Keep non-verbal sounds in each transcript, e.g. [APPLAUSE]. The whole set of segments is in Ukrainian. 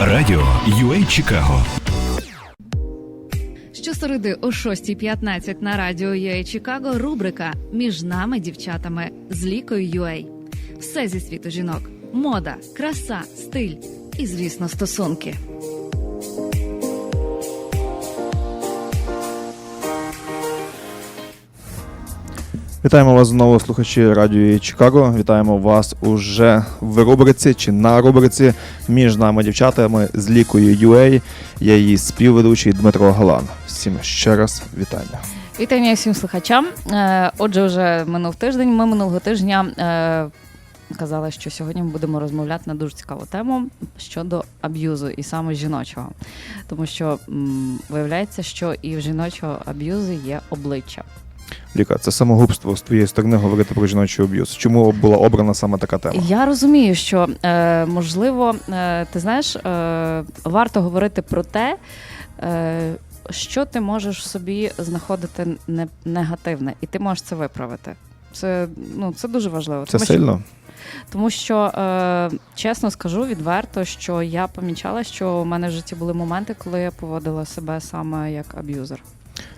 Радіо UA Чикаго. Щосереди о 6.15 на радіо UA Чикаго рубрика Між нами дівчатами з лікою UA. Все зі світу жінок: мода, краса, стиль і, звісно, стосунки. Вітаємо вас знову, слухачі радіо Чикаго. Вітаємо вас уже в рубриці чи на рубриці між нами дівчатами з лікою UA. Я її співведучий Дмитро Галан. Всім ще раз вітання. Вітання всім слухачам. Е, Отже, вже минув тиждень. Ми минулого тижня е, казали, що сьогодні ми будемо розмовляти на дуже цікаву тему щодо аб'юзу і саме жіночого. Тому що виявляється, що і в жіночого аб'юзу є обличчя. Ліка, це самогубство з твоєї сторони говорити про жіночий аб'юз. Чому була обрана саме така тема? Я розумію, що е, можливо, е, ти знаєш, е, варто говорити про те. Е, що ти можеш в собі знаходити негативне, і ти можеш це виправити. Це ну це дуже важливо. Це тому що- сильно? Тому що е, чесно скажу відверто, що я помічала, що у мене в житті були моменти, коли я поводила себе саме як аб'юзер.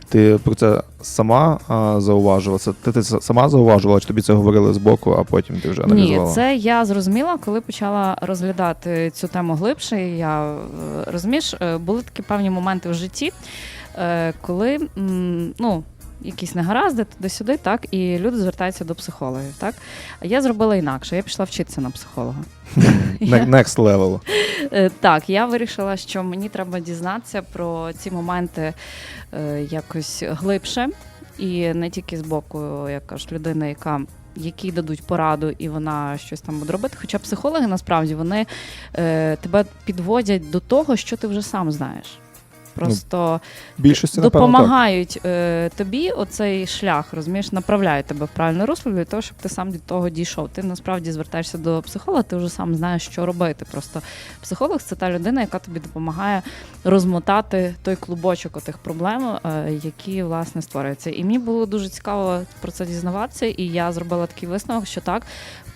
Ти про це сама а, зауважувала? Це ти, ти сама зауважувала, чи тобі це говорили збоку, а потім ти вже Ні, це я зрозуміла, коли почала розглядати цю тему глибше. Я е, розумієш, е, були такі певні моменти в житті, е, коли ну. Якісь негаразди туди-сюди, так, і люди звертаються до психологів. Так? А я зробила інакше. Я пішла вчитися на психолога. [LAUGHS] Next level. [LAUGHS] Е, Так, я вирішила, що мені треба дізнатися про ці моменти е, якось глибше, і не тільки з боку, як кажуть, людини, яка. Які дадуть пораду, і вона щось там буде робити. Хоча психологи насправді вони е, тебе підводять до того, що ти вже сам знаєш. Просто Більшості, напевно, так. допомагають тобі оцей шлях, розумієш, направляють тебе в правильне русло для того, щоб ти сам до того дійшов. Ти насправді звертаєшся до психолога, ти вже сам знаєш, що робити. Просто психолог це та людина, яка тобі допомагає розмотати той клубочок отих проблем, е, які власне створюються. І мені було дуже цікаво про це дізнаватися, і я зробила такий висновок, що так.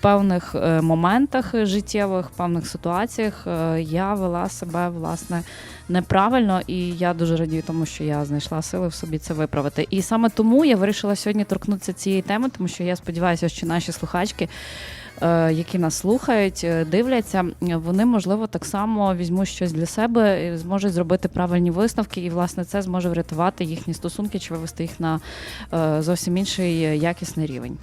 Певних е, моментах життєвих, певних ситуаціях е, я вела себе власне неправильно, і я дуже радію тому, що я знайшла сили в собі це виправити. І саме тому я вирішила сьогодні торкнутися цієї теми, тому що я сподіваюся, що наші слухачки. е, Які нас слухають, дивляться, вони можливо так само візьмуть щось для себе, і зможуть зробити правильні висновки, і власне це зможе врятувати їхні стосунки чи вивести їх на зовсім інший якісний рівень.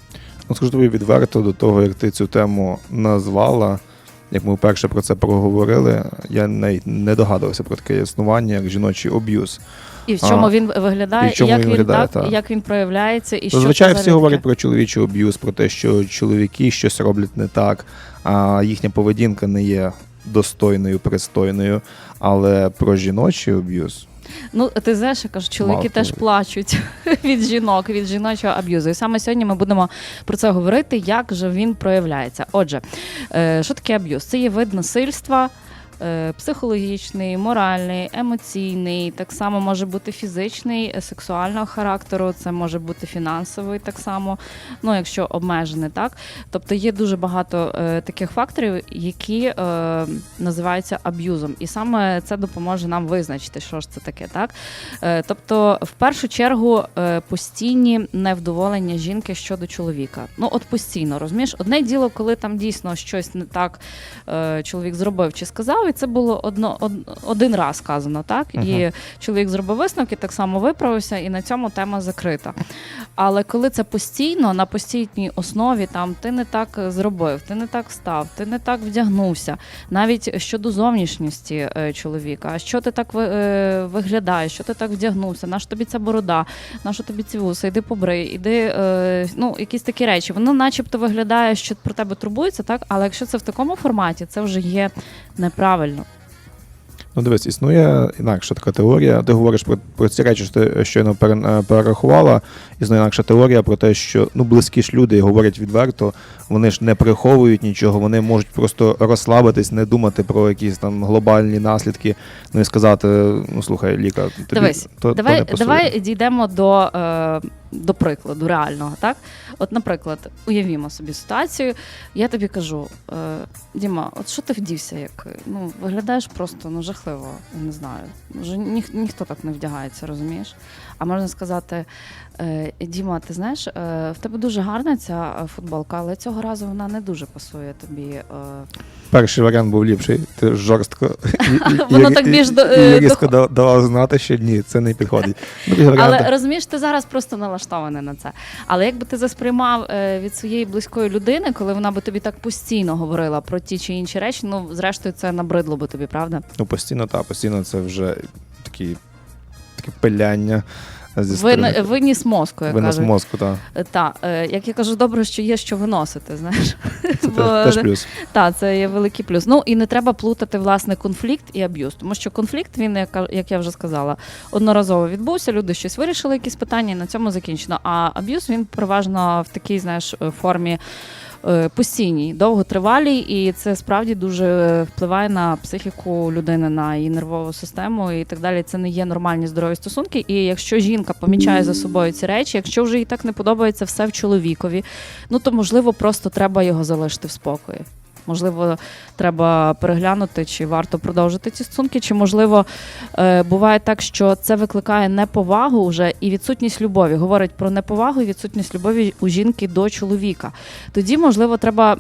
Ну, скажу тобі відверто до того, як ти цю тему назвала, як ми вперше про це проговорили, я навіть не догадувався про таке існування, як жіночий аб'юз. І в чому А, він виглядає, і в чому як він виглядає, так, так. як він проявляється, і що Зазвичай це всі взагалі говорять про чоловічий аб'юз, про те, що чоловіки щось роблять не так, а їхня поведінка не є достойною, пристойною. Але про жіночий аб'юз Ну, ти знаєш, я кажу, чоловіки Мало теж плачуть [LAUGHS] від жінок, від жіночого аб'юзу. І саме сьогодні ми будемо про це говорити, як же він проявляється. Отже, е, що таке аб'юз? Це є вид насильства. Е, Психологічний, моральний, емоційний, так само може бути фізичний, е, сексуального характеру, це може бути фінансовий, так само, ну якщо обмежений, так. Тобто є дуже багато е, таких факторів, які називаються аб'юзом, і саме це допоможе нам визначити, що ж це таке, так. Тобто, в першу чергу, постійні невдоволення жінки щодо чоловіка. Ну, от постійно, розумієш, одне діло, коли там дійсно щось не так чоловік зробив чи сказав, і це було одно, од- один раз сказано, так? І чоловік зробив висновки, так само виправився, і на цьому тема закрита. Але коли це постійно, на постійній основі, там ти не так зробив, ти не так став, ти не так вдягнувся, навіть щодо зовнішності е, чоловіка, що ти так ви- е, виглядаєш, що ти так вдягнувся, на що тобі ця борода, на що тобі ці вуса, іди побрий, іди, е, ну, якісь такі речі. Воно начебто виглядає, що про тебе турбується, так? Але якщо це в такому форматі, це вже є неправильно. Ну, дивись, існує інакша така теорія. Ти говориш про, про ці речі, що ти щойно е, перерахувала. Існує інакша теорія про те, що ну близькі ж люди говорять відверто, вони ж не приховують нічого, вони можуть просто розслабитись, не думати про якісь там глобальні наслідки, ну і сказати: ну слухай, Ліка, тобі Дивись, то, то давай, не давай дійдемо до е, до прикладу, реального, так? От, наприклад, уявімо собі ситуацію, я тобі кажу, е, Діма, от що ти вдівся, як ну, виглядаєш просто ну, жахливо, я не знаю. Вже ніх, ніхто так не вдягається, розумієш? А можна сказати, е, Діма, ти знаєш, е, в тебе дуже гарна ця футболка, але цього разу вона не дуже пасує тобі. Перший варіант був ліпший. Ти жорстко [LAUGHS] Воно так більш до- різко давав знати, що ні, це не підходить. Але розумієш, ти зараз просто налаштований на це. Але якби ти засприймав е, від своєї близької людини, коли вона би тобі так постійно говорила про ті чи інші речі, ну зрештою це набридло би тобі, правда? Ну, постійно, так, постійно це вже такі, таке пиляння зі Ви, сторони. виніс мозку, як Винос кажуть. мозку, так. Е, Та, е, як я кажу, добре, що є що виносити, знаєш. Це [LAUGHS] Бо- теж, теж плюс. Так, це є великий плюс. Ну і не треба плутати власне конфлікт і аб'юз, тому що конфлікт він, як, я вже сказала, одноразово відбувся. Люди щось вирішили, якісь питання, і на цьому закінчено. А аб'юз він переважно в такій, знаєш, е, формі. Е, Постійній, довготривалій, і це справді дуже впливає на психіку людини, на її нервову систему і так далі. Це не є нормальні здорові стосунки. І якщо жінка помічає за собою ці речі, якщо вже їй так не подобається все в чоловікові, ну то можливо просто треба його залишити в спокої. Можливо, треба переглянути, чи варто продовжити ці стосунки, чи можливо е, буває так, що це викликає неповагу вже і відсутність любові. Говорить про неповагу і відсутність любові у жінки до чоловіка. Тоді, можливо, треба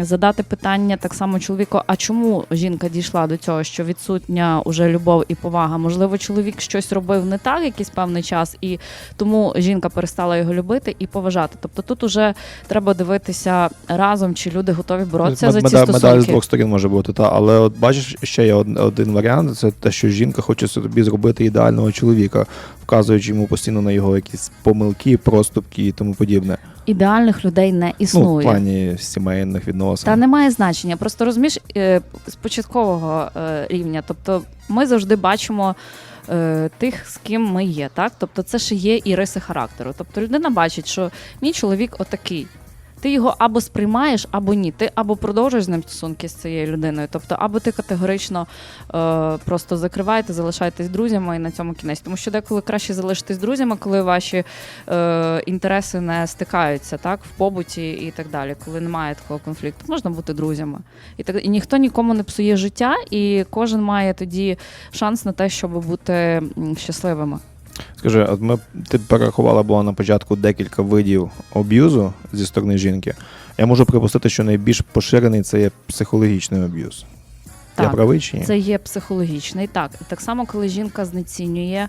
задати питання так само чоловіку: а чому жінка дійшла до цього, що відсутня уже любов і повага? Можливо, чоловік щось робив не так якийсь певний час, і тому жінка перестала його любити і поважати. Тобто тут уже треба дивитися разом, чи люди готові боротися за Медаль, медаль з двох сторін може бути, та. але от бачиш, ще є од- один варіант: це те, що жінка хоче собі зробити ідеального чоловіка, вказуючи йому постійно на його якісь помилки, проступки і тому подібне. Ідеальних людей не Ну, в існує. плані сімейних відносин. Та немає значення. Просто розумієш е, з початкового е, рівня. Тобто ми завжди бачимо. е, Тих, з ким ми є, так? Тобто це ще є і риси характеру. Тобто людина бачить, що мій чоловік отакий. Ти його або сприймаєш, або ні. Ти або продовжуєш з ним стосунки з цією людиною. Тобто, або ти категорично е, просто закриваєте, залишаєтесь друзями і на цьому кінець. Тому що деколи краще залишитись друзями, коли ваші е, інтереси не стикаються так, в побуті і так далі, коли немає такого конфлікту. Можна бути друзями. І так і ніхто нікому не псує життя, і кожен має тоді шанс на те, щоб бути щасливими. Скажи, от ми ти перерахувала була на початку декілька видів аб'юзу зі сторони жінки. Я можу припустити, що найбільш поширений це є психологічний аб'юз. Я Так. правий чи ні? Це є психологічний. Так, так само, коли жінка знецінює, е,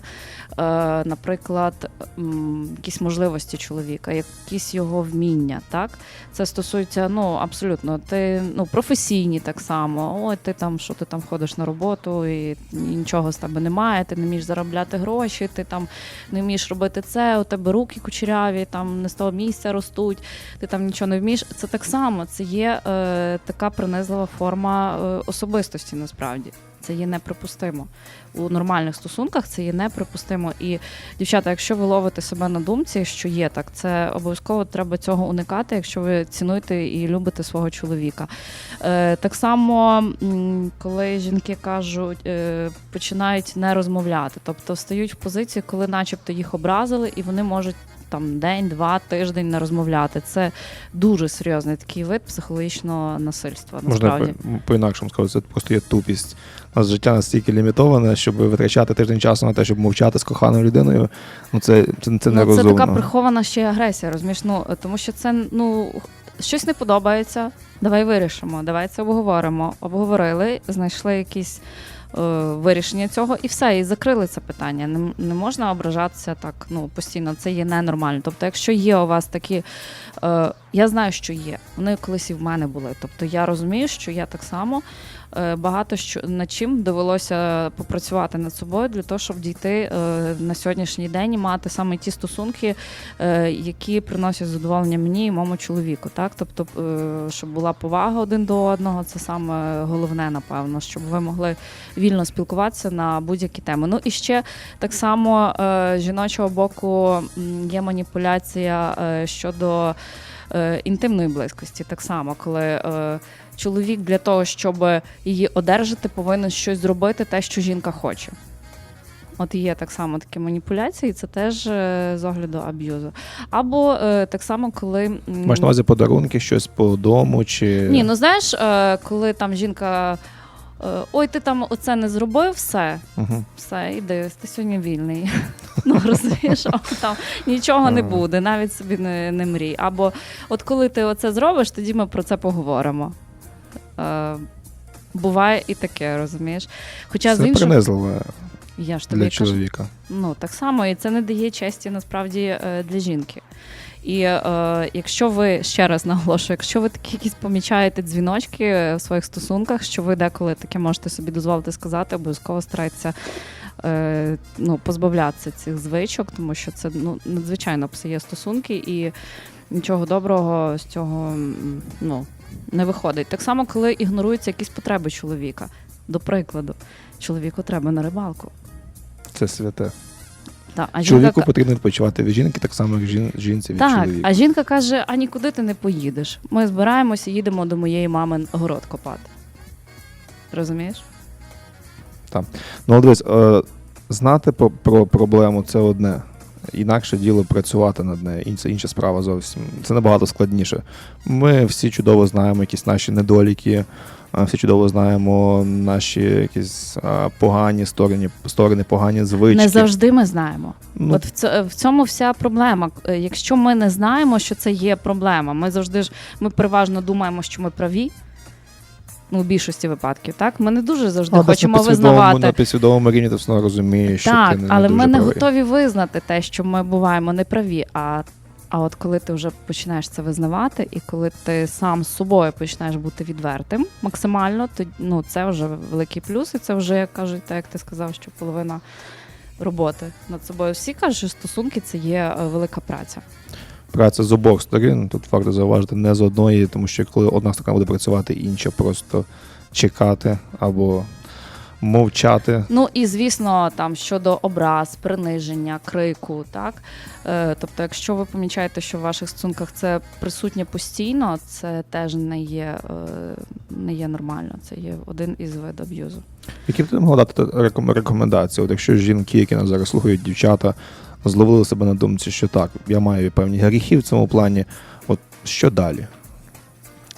наприклад, м, якісь можливості чоловіка, якісь його вміння. Так, це стосується ну абсолютно. Ти ну професійні так само. Ой, ти там що ти там ходиш на роботу, і нічого з тебе немає. Ти не вмієш заробляти гроші, ти там не вмієш робити це. У тебе руки кучеряві, там не з того місця ростуть. Ти там нічого не вмієш. Це так само. Це є е, така принизлива форма е, особистості. Насправді це є неприпустимо у нормальних стосунках. Це є неприпустимо. І дівчата, якщо ви ловите себе на думці, що є так, це обов'язково треба цього уникати, якщо ви цінуєте і любите свого чоловіка. Е, так само, коли жінки кажуть, е, починають не розмовляти, тобто стають в позиції, коли, начебто, їх образили, і вони можуть. Там день, два, тиждень не розмовляти. Це дуже серйозний такий вид психологічного насильства. Насправді по- по-інакшому сказати, це просто є тупість. У нас життя настільки лімітоване, щоб витрачати тиждень часу на те, щоб мовчати з коханою людиною. Ну це, це, це ну, це така прихована ще й агресія, розумієш? Ну тому що це ну щось не подобається. Давай вирішимо, давай це обговоримо. Обговорили, знайшли якісь вирішення цього, і все, і закрили це питання. Не, не можна ображатися так ну постійно. Це є ненормально. Тобто, якщо є у вас такі, е, я знаю, що є. Вони колись і в мене були. Тобто я розумію, що я так само е, багато що над чим довелося попрацювати над собою для того, щоб дійти е, на сьогоднішній день і мати саме ті стосунки, е, які приносять задоволення мені і моєму чоловіку. Так, тобто, е, щоб була повага один до одного, це саме головне, напевно, щоб ви могли вільно спілкуватися на будь-які теми. Ну і ще так само е, жіночого боку є маніпуляція е, щодо е, інтимної близькості. Так само, коли е, чоловік для того, щоб її одержати, повинен щось зробити, те, що жінка хоче. От є так само такі маніпуляції, це теж е, з огляду аб'юзу. Або е, так само, коли Маєш на увазі подарунки, щось по дому чи. ні, ну знаєш, е, коли там жінка. Е, Ой, ти там оце не зробив, все, Угу. все, іди, ти сьогодні вільний. [LAUGHS] Ну розумієш, там нічого не буде, навіть собі не, не мрій. Або от коли ти оце зробиш, тоді ми про це поговоримо. Е, буває і таке, розумієш? Хоча з іншого, принизливо я ж тобі для кажу, чоловіка. Ну, так само, і це не дає честі насправді е, для жінки. І е, якщо ви ще раз наголошую, якщо ви такі якісь помічаєте дзвіночки в своїх стосунках, що ви деколи таке можете собі дозволити сказати, обов'язково старайтеся е, ну, позбавлятися цих звичок, тому що це ну, надзвичайно псує стосунки, і нічого доброго з цього ну, не виходить. Так само, коли ігноруються якісь потреби чоловіка. До прикладу, чоловіку треба на рибалку. Це святе. Та, а Чоловіку жінка, потрібно відпочивати від жінки, так само, як жін, жінці від так, чоловіка. а жінка каже: а нікуди ти не поїдеш. Ми збираємося, їдемо до моєї мами город копати. Розумієш? Так. Ну, от дивись, е, знати про, про проблему це одне. Інакше діло працювати над нею. І це інша справа зовсім. Це набагато складніше. Ми всі чудово знаємо якісь наші недоліки, всі чудово знаємо наші якісь а, погані сторони, сторони, погані звички. Не завжди ми знаємо. Ну, От в, в цьому вся проблема. Е, Якщо ми не знаємо, що це є проблема, ми завжди ж ми переважно думаємо, що ми праві. Ну, у більшості випадків, так? Ми не дуже завжди але десь хочемо визнавати. на підсвідомому рівні ти все розумієш, що Так, ти не, але не ми не правий. готові визнати те, що ми буваємо неправі. А, а от коли ти вже починаєш це визнавати, і коли ти сам з собою починаєш бути відвертим максимально, то ну це вже великий плюс, і це вже як кажуть, так як ти сказав, що половина роботи над собою. Всі кажуть, що стосунки це є е, велика праця. праця з обох сторін. Тут варто зауважити не з одної, тому що коли одна сторона буде працювати, інша просто чекати або мовчати. Ну і звісно, там щодо образ, приниження, крику, так е, тобто, якщо ви помічаєте, що в ваших стосунках це присутнє постійно, це теж не є, е, не є нормально. Це є один із видів аб'юзу. Які б ти могла дати рекомендації? От якщо жінки, які нас зараз слухають, дівчата, зловили себе на думці, що так, я маю певні гріхи в цьому плані. От що далі?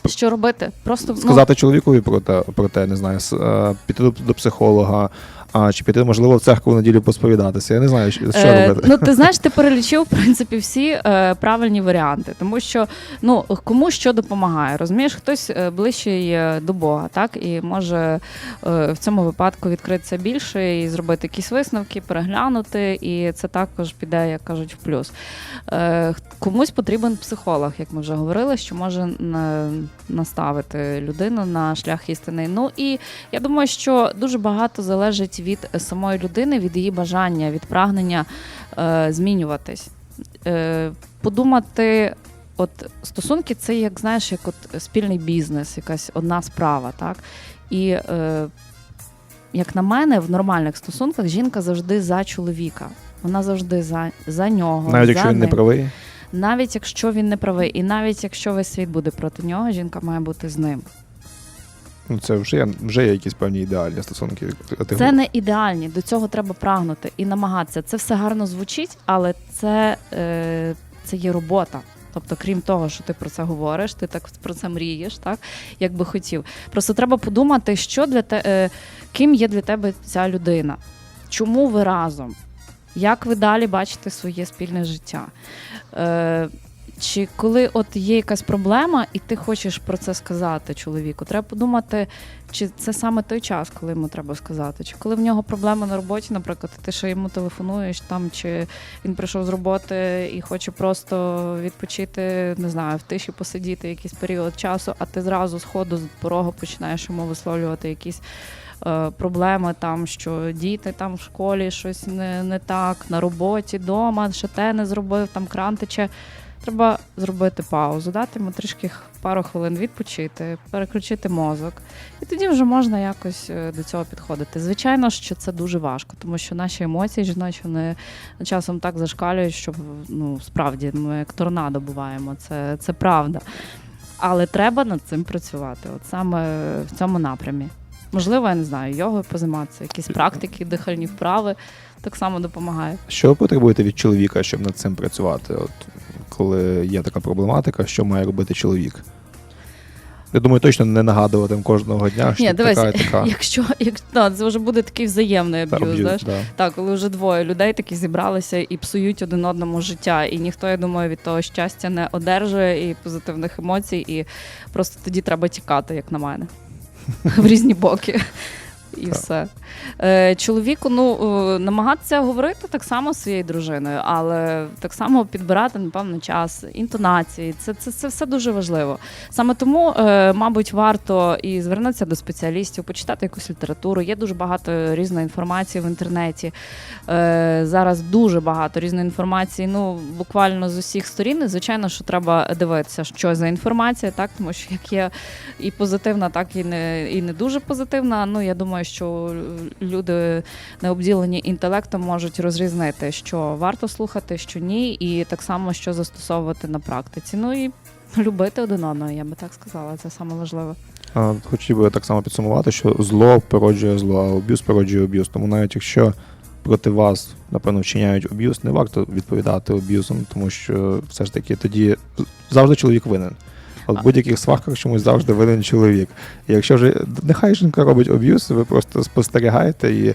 Що робити? Просто ну, чоловікові про те, про те, не знаю, е, піти до психолога, а чи піти, можливо, в церкву в неділю посповідатися. Я не знаю, що, Е, робити. Ну, ти знаєш, [LAUGHS] ти перелічив в принципі всі е, правильні варіанти, тому що ну кому що допомагає, розумієш, хтось е, ближчий е, до Бога, так і може е, в цьому випадку відкритися більше і зробити якісь висновки, переглянути, і це також піде, як кажуть, в плюс. Е, комусь потрібен психолог, як ми вже говорили, що може на- наставити людину на шлях істини. Ну і я думаю, що дуже багато залежить від самої людини, від її бажання, від прагнення е, змінюватись. Е, подумати, от стосунки це як знаєш, як от спільний бізнес, якась одна справа, так? І е, як на мене, в нормальних стосунках жінка завжди за чоловіка. Вона завжди за, за нього. Навіть за якщо він не правий. Навіть якщо він не правий, і навіть якщо весь світ буде проти нього, жінка має бути з ним. Ну, це вже, є- вже є якісь певні ідеальні стосунки. Це не ідеальні, до цього треба прагнути і намагатися. Це все гарно звучить, але це, е, це є робота. Тобто, крім того, що ти про це говориш, ти так про це мрієш, так як би хотів. Просто треба подумати, що для те, е, ким є для тебе ця людина, чому ви разом, як ви далі бачите своє спільне життя. Е, чи коли от є якась проблема, і ти хочеш про це сказати чоловіку, треба подумати, чи це саме той час, коли йому треба сказати, чи коли в нього проблеми на роботі, наприклад, ти ще йому телефонуєш там, чи він прийшов з роботи і хоче просто відпочити, не знаю, в тиші посидіти якийсь період часу, а ти зразу з ходу з порогу починаєш йому висловлювати якісь. е, Проблеми там, що діти там в школі щось не, не так, на роботі, вдома, ще те не зробив, там кран тече. Треба зробити паузу, дати йому трішки пару хвилин відпочити, переключити мозок. І тоді вже можна якось е, до цього підходити. Звичайно, що це дуже важко, тому що наші емоції жіночі вони часом так зашкалюють, що ну справді ми як торнадо буваємо. Це, це правда. Але треба над цим працювати, от саме в цьому напрямі. Можливо, я не знаю, йогою позайматися, якісь практики, дихальні вправи так само допомагає. Що ви потребуєте від чоловіка, щоб над цим працювати? От коли є така проблематика, що має робити чоловік? Я думаю, точно не нагадувати кожного дня, що Ні, така і така. [LAUGHS] Якщо як, да, це вже буде такий взаємний аб'юз, аб'юз, знаєш? да. Так, коли вже двоє людей такі зібралися і псують один одному життя, і ніхто, я думаю, від того щастя не одержує і позитивних емоцій, і просто тоді треба тікати, як на мене, [LAUGHS] в різні боки. І Так. все. Е, чоловіку, ну, е, намагатися говорити так само з своєю дружиною, але так само підбирати, напевно, час, інтонації. Це, це, це все дуже важливо. Саме тому, е, мабуть, варто і звернутися до спеціалістів, почитати якусь літературу. Є дуже багато різної інформації в інтернеті. Е, зараз дуже багато різної інформації. Ну, буквально з усіх сторін. І, звичайно, що треба дивитися, що за інформація, так, тому що як є і позитивна, так і не, і не дуже позитивна. Ну, я думаю, що люди не обділені інтелектом можуть розрізнити, що варто слухати, що ні, і так само, що застосовувати на практиці. Ну і любити один одного, я би так сказала, це саме важливе. Хотів би так само підсумувати, що зло породжує зло, а аб'юз породжує аб'юз. Тому навіть якщо проти вас, напевно, вчиняють аб'юз, не варто відповідати аб'юзом, тому що все ж таки тоді завжди чоловік винен. От в будь-яких сварках чомусь завжди винен чоловік. І якщо вже нехай жінка робить аб'юз, ви просто спостерігаєте і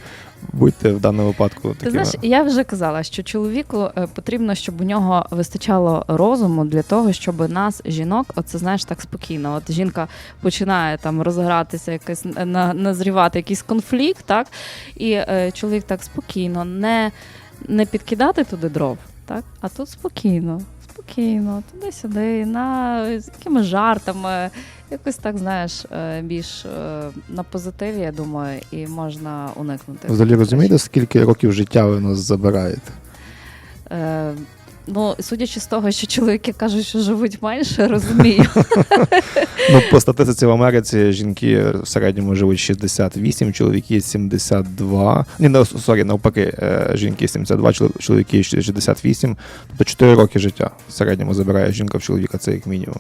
будьте в даному випадку Ти знаєш, я вже казала, що чоловіку е, потрібно, щоб у нього вистачало розуму для того, щоб нас, жінок, оце знаєш так спокійно. От жінка починає там розгратися, якась на, назрівати якийсь конфлікт, так і е, чоловік так спокійно, не, не підкидати туди дров, так, а тут спокійно. Спокійно, туди-сюди, на з якимись жартами, якось так знаєш, е, більш е, на позитиві, я думаю, і можна уникнути. Взагалі розумієте, скільки років життя ви нас забираєте? Ну, судячи з того, що чоловіки кажуть, що живуть менше, розумію. [LAUGHS] Ну, по статистиці в Америці жінки в середньому живуть 68, чоловіки 72. Ні, ну, сорі, навпаки, е, жінки 72, чоловіки 68. Тобто 4 роки життя в середньому забирає жінка в чоловіка, це як мінімум.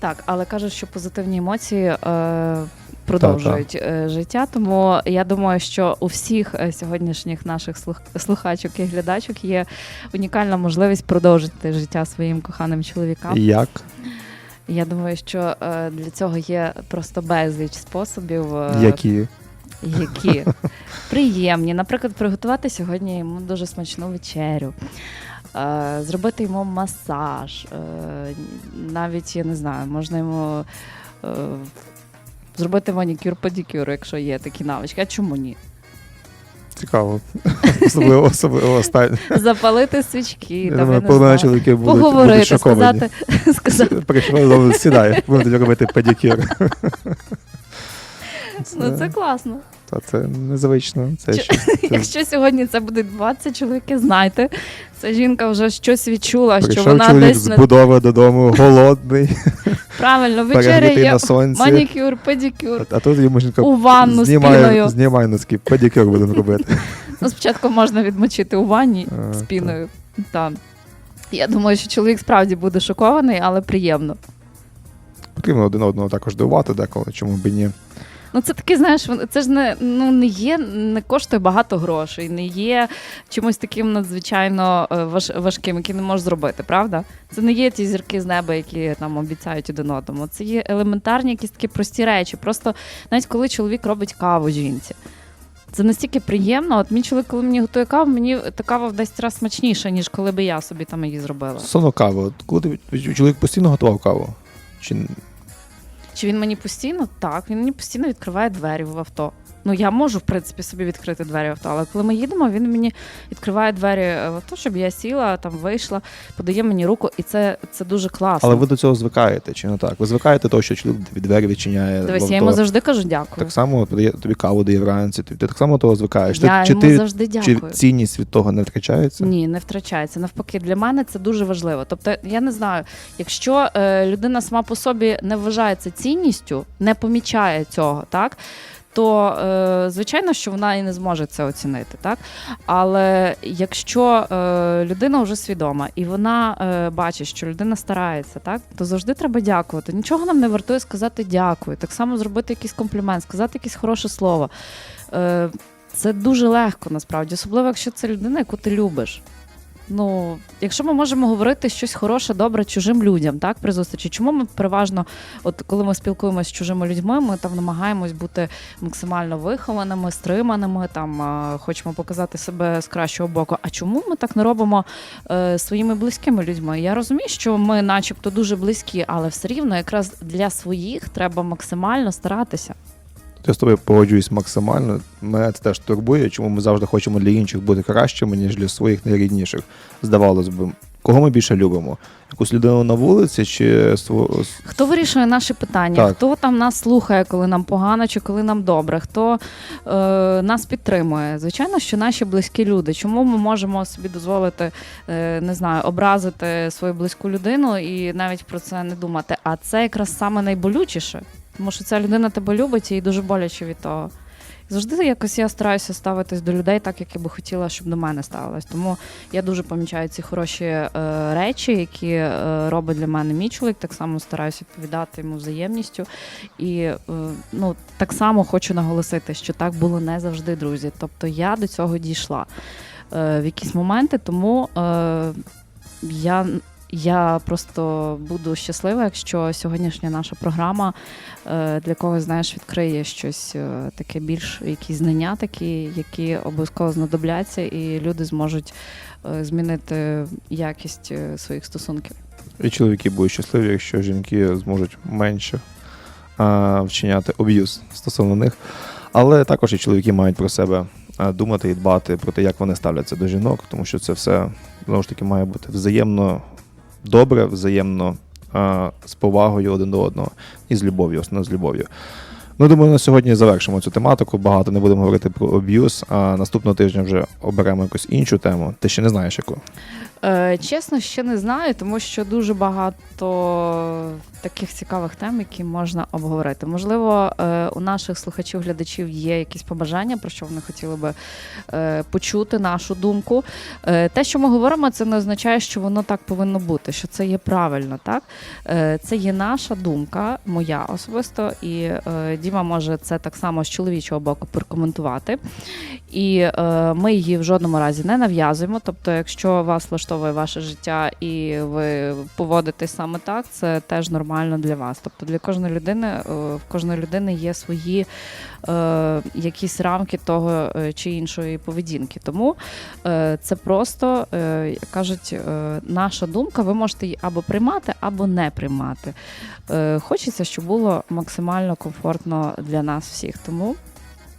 Так, але кажуть, що позитивні емоції е, продовжують е, життя. Тому я думаю, що у всіх е, сьогоднішніх наших слух- слухачок і глядачок є унікальна можливість продовжити життя своїм коханим чоловікам. Як? Я думаю, що е, для цього є просто безліч способів. е, Які? які приємні. Наприклад, приготувати сьогодні йому дуже смачну вечерю. Е, Зробити йому масаж, е, навіть я не знаю, можна йому е, зробити манікюр педикюр якщо є такі навички. А чому ні? Цікаво. [LAUGHS] Особливо, особливо останнє. Запалити свічки, там, думаю, знаю, будуть, будуть поговорити, шоковані. сказати, [LAUGHS] сказати Прийшов, сідай, будуть робити педикюр. Ну це класно. Та це незвично. Це Чи- щось- це- Якщо сьогодні це буде 20 чоловіків, знайте, ця жінка вже щось відчула, що вона чоловік десь з будови додому, голодний, правильно вечеря є на сонці. манікюр, педикюр. А тут йому жінка У ванну з знімає, піною. знімає носки, педикюр будемо робити. Ну, спочатку можна відмочити у ванні А, з піною. Та. Я думаю, що чоловік справді буде шокований, але приємно. Потрібно один одного також дивувати деколи, чому б і ні. Ну, це таке, знаєш, це ж не, ну, не є, не коштує багато грошей, не є чимось таким надзвичайно е, важ, важким, який не можеш зробити, правда? Це не є ті зірки з неба, які там обіцяють один одному. Це є елементарні якісь такі прості речі. Просто навіть коли чоловік робить каву жінці. Це настільки приємно. От мій чоловік, коли мені готує каву, мені та кава в 10 разів смачніша, ніж коли би я собі там її зробила. Стосовно кави, от коли ти чоловік постійно готував каву? Чи Чи він мені постійно? Так, він мені постійно відкриває двері в авто. Ну, я можу, в принципі, собі відкрити двері авто, але коли ми їдемо, він мені відкриває двері в авто, щоб я сіла, там вийшла, подає мені руку, і це, це дуже класно. але ви до цього звикаєте, чи не так? Ви звикаєте того, що чоловік від двері відчиняє. Дивись, в я йому завжди кажу дякую. Так само подає тобі каву дає вранці. Ти, ти так само того звикаєш. я ти, чи йому ти завжди чи цінність від того не втрачається? Ні, не втрачається. Навпаки, для мене це дуже важливо. Тобто, я не знаю, якщо е, людина сама по собі не вважає це цінністю, не помічає цього, так. То е, звичайно, що вона і не зможе це оцінити, так? Але якщо е, людина вже свідома і вона е, бачить, що людина старається, так, то завжди треба дякувати. Нічого нам не вартує сказати дякую, так само зробити якийсь комплімент, сказати якесь хороше слово. Це дуже легко насправді, особливо якщо це людина, яку ти любиш. Ну, якщо ми можемо говорити щось хороше, добре чужим людям, так, при зустрічі, чому ми переважно, от коли ми спілкуємося з чужими людьми, ми там намагаємось бути максимально вихованими, стриманими, там хочемо показати себе з кращого боку. А чому ми так не робимо е, своїми близькими людьми? Я розумію, що ми, начебто, дуже близькі, але все рівно якраз для своїх треба максимально старатися. Я з тобою погоджуюсь максимально. Мене це теж турбує, чому ми завжди хочемо для інших бути кращими, ніж для своїх найрідніших. Здавалось би, кого ми більше любимо? Якусь людину на вулиці чи Хто вирішує наші питання? Так. Хто там нас слухає, коли нам погано чи коли нам добре? Хто е, нас підтримує? Звичайно, що наші близькі люди. Чому ми можемо собі дозволити е, не знаю, образити свою близьку людину і навіть про це не думати? А це якраз саме найболючіше, тому що ця людина тебе любить і дуже боляче від того. Завжди якось я стараюся ставитись до людей так, як я би хотіла, щоб до мене ставилось. Тому я дуже помічаю ці хороші е, речі, які е, робить для мене мій чоловік. Так само стараюся відповідати йому взаємністю. І е, ну, так само хочу наголосити, що так було не завжди, друзі. Тобто я до цього дійшла е, в якісь моменти, тому е, я. Я просто буду щаслива, якщо сьогоднішня наша програма е, для когось, знаєш, відкриє щось е, таке більш, якісь знання такі, які обов'язково знадобляться, і люди зможуть е, змінити якість своїх стосунків. І чоловіки будуть щасливі, якщо жінки зможуть менше вчиняти об'юз стосовно них. Але також і чоловіки мають про себе думати і дбати про те, як вони ставляться до жінок, тому що це все знову ж таки має бути взаємно добре, взаємно з повагою один до одного і з любов'ю, основно з любов'ю. Ну, думаю, на сьогодні завершимо цю тематику. Багато не будемо говорити про аб'юз, а наступного тижня вже оберемо якусь іншу тему. Ти ще не знаєш яку. Е, чесно, ще не знаю, тому що дуже багато таких цікавих тем, які можна обговорити. Можливо, е, у наших слухачів, глядачів є якісь побажання, про що вони хотіли би е, почути нашу думку. Е, те, що ми говоримо, це не означає, що воно так повинно бути, що це є правильно. Так? Е, це є наша думка, моя особисто, і е, Діма може це так само з чоловічого боку прокоментувати. І е, ми її в жодному разі не нав'язуємо. Тобто, якщо вас влаштовує ваше життя і ви поводитесь саме так, це теж нормально для вас. Тобто для кожної людини е, в кожної людини є свої е, якісь рамки того е, чи іншої поведінки. Тому е, це просто е, кажуть, е, наша думка. Ви можете її або приймати, або не приймати. Е, хочеться, щоб було максимально комфортно для нас всіх. Тому.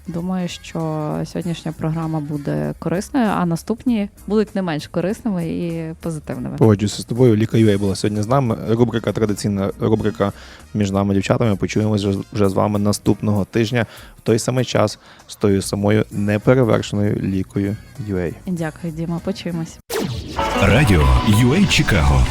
Думаю, що сьогоднішня програма буде корисною, а наступні будуть не менш корисними і позитивними. Погоджуюся з тобою. Ліка Юей була сьогодні з нами. Рубрика традиційна рубрика між нами дівчатами. Почуємося вже- вже з вами наступного тижня в той самий час з тою самою неперевершеною лікою Юей. Дякую, Діма. Почуємось. Радіо UA Чикаго